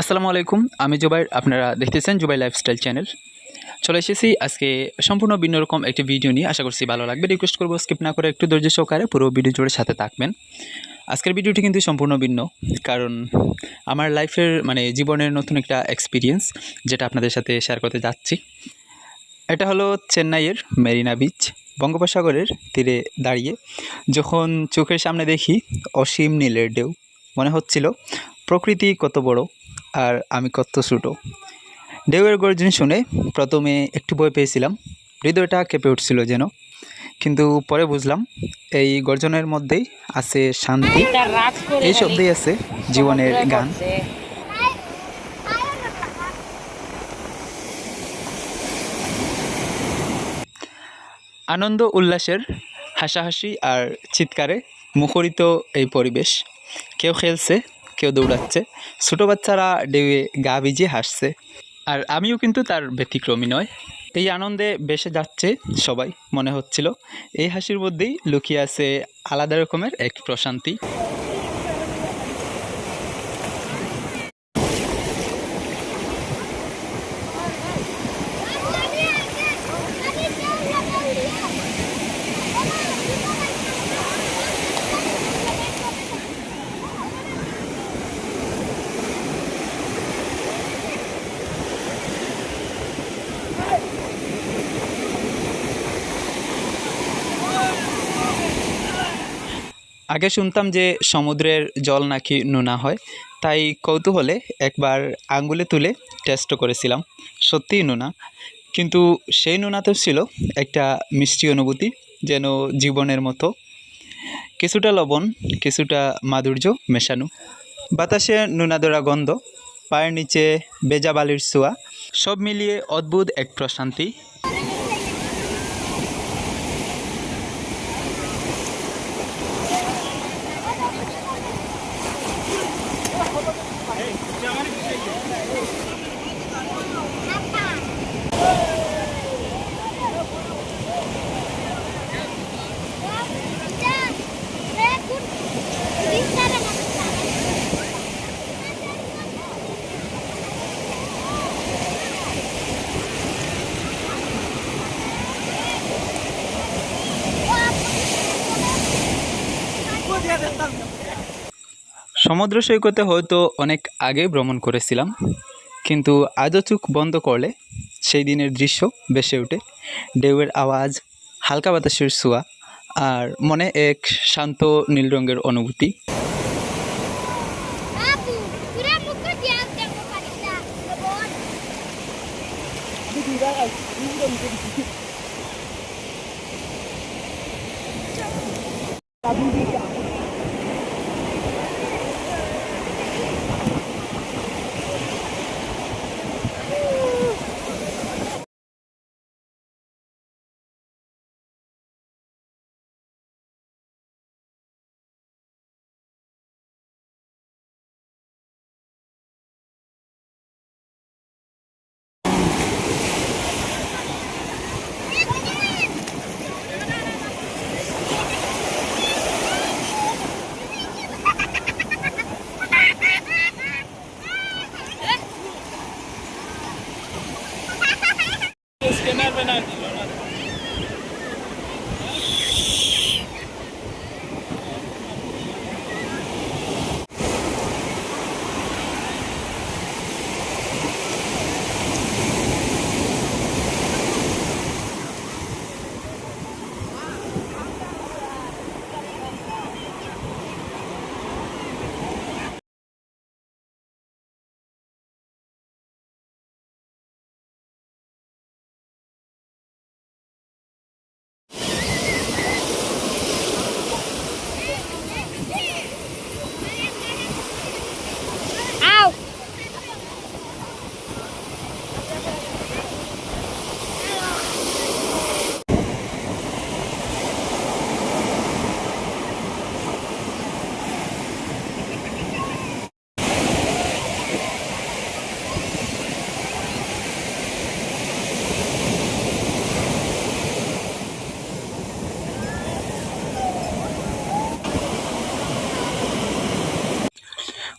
আসসালামু আলাইকুম, আমি জুবাই আপনারা দেখতেছেন জুবাই লাইফস্টাইল চ্যানেল চলে এসেছি আজকে সম্পূর্ণ ভিন্ন রকম একটি ভিডিও নিয়ে, আশা করছি ভালো লাগবে। রিকোয়েস্ট করব স্কিপ না করে একটু ধৈর্য সহকারে পুরো ভিডিও জুড়ে সাথে থাকবেন। আজকের ভিডিওটি কিন্তু সম্পূর্ণ ভিন্ন, কারণ আমার লাইফের মানে জীবনের নতুন একটা এক্সপিরিয়েন্স যেটা আপনাদের সাথে শেয়ার করতে যাচ্ছি। এটা হলো চেন্নাইয়ের মেরিনা বিচ বঙ্গোপসাগরের তীরে দাঁড়িয়ে, যখন চোখের সামনে দেখি অসীম নীলের ঢেউ। মনে হচ্ছিল প্রকৃতি কত বড় আর আমি কত ছোটো। ঢেউয়ের গর্জন শুনে প্রথমে একটু ভয় পেয়েছিলাম। হৃদয়টা কেঁপে উঠছিল যেন। কিন্তু পরে বুঝলাম, এই গর্জনের মধ্যেই আছে শান্তি। এই শব্দেই আছে জীবনের গান। আনন্দ, উল্লাসের হাসাহাসি আর চিৎকারে মুখরিত এই পরিবেশ। কেউ খেলছে কেউ দৌড়াচ্ছে। ছোটো বাচ্চারা ডেউয়ে গা ভিজিয়ে হাসছে। আর আমিও কিন্তু তার ব্যতিক্রমী নয় এই আনন্দে বেসে যাচ্ছে সবাই, মনে হচ্ছিল। এই হাসির মধ্যেই লুকিয়ে আছে আলাদা রকমের এক প্রশান্তি। আগে শুনতাম যে সমুদ্রের জল নাকি নোনা হয়, তাই কৌতূহলে একবার আঙ্গুলে তুলে টেস্ট করেছিলাম। সত্যিই নোনা। কিন্তু সেই নোনাতেও ছিল একটা মিষ্টি অনুভূতি, যেন জীবনের মতো। কিছুটা লবণ, কিছুটা মাধুর্য মেশানো। বাতাসে নোনাদোরা গন্ধ, পায়ের নিচে বেজা বালির ছোঁয়া সব মিলিয়ে অদ্ভুত এক প্রশান্তি। সমুদ্র সৈকতে হয়তো অনেক আগে ভ্রমণ করেছিলাম কিন্তু আজও চোখ বন্ধ করলে সেই দিনের দৃশ্য ভেসে ওঠে। ঢেউয়ের আওয়াজ হালকা বাতাসের ছোঁয়া আর মনে এক শান্ত নীল রঙের অনুভূতি। Merkez Kemer ve Nergil.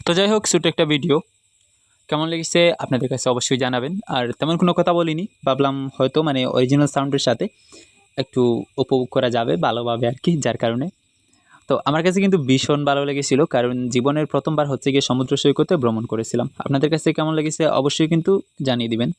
তো যাই হোক ছোটো একটা ভিডিও কেমন লেগেছে? আপনাদের কাছে অবশ্যই জানাবেন। আর তেমন কোনো কথা বলিনি। ভাবলাম হয়তো মানে অরিজিনাল সাউন্ডের সাথে একটু উপভোগ করা যাবে ভালোভাবে আর কি, যার কারণে। তো আমার কাছে কিন্তু ভীষণ ভালো লেগেছিল, কারণ জীবনের প্রথমবার হচ্ছে গিয়ে সমুদ্র সৈকতে ভ্রমণ করেছিলাম। আপনাদের কাছে কেমন লেগেছে? অবশ্যই কিন্তু জানিয়ে দিবেন।